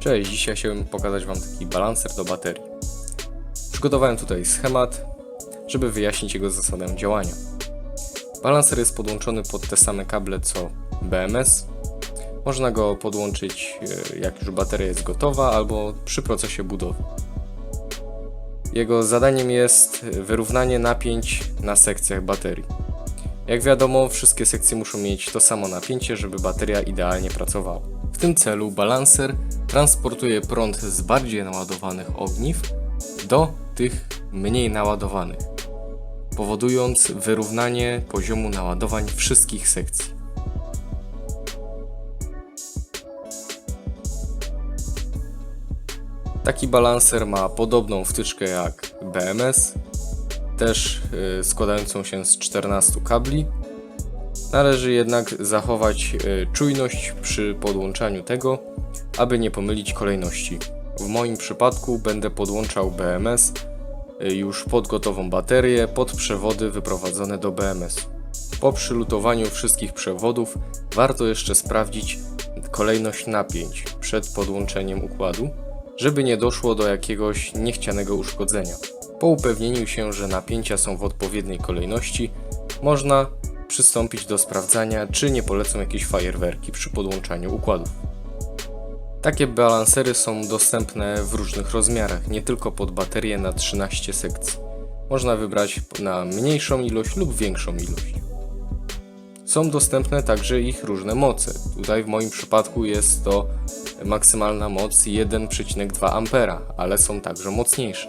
Cześć, dzisiaj chciałbym pokazać Wam taki balancer do baterii. Przygotowałem tutaj schemat, żeby wyjaśnić jego zasadę działania. Balancer jest podłączony pod te same kable co BMS. Można go podłączyć e, jak już bateria jest gotowa albo przy procesie budowy. Jego zadaniem jest wyrównanie napięć na sekcjach baterii. Jak wiadomo, wszystkie sekcje muszą mieć to samo napięcie, żeby bateria idealnie pracowała. W tym celu balancer transportuje prąd z bardziej naładowanych ogniw do tych mniej naładowanych, powodując wyrównanie poziomu naładowań wszystkich sekcji. Taki balancer ma podobną wtyczkę jak BMS, też y, składającą się z 14 kabli. Należy jednak zachować y, czujność przy podłączaniu tego, aby nie pomylić kolejności. W moim przypadku będę podłączał BMS y, już pod gotową baterię pod przewody wyprowadzone do BMS. Po przylutowaniu wszystkich przewodów warto jeszcze sprawdzić kolejność napięć przed podłączeniem układu, żeby nie doszło do jakiegoś niechcianego uszkodzenia. Po upewnieniu się, że napięcia są w odpowiedniej kolejności, można przystąpić do sprawdzania, czy nie polecą jakieś fajerwerki przy podłączaniu układów. Takie balancery są dostępne w różnych rozmiarach, nie tylko pod baterię na 13 sekcji. Można wybrać na mniejszą ilość lub większą ilość. Są dostępne także ich różne moce. Tutaj w moim przypadku jest to maksymalna moc 1,2 A, ale są także mocniejsze.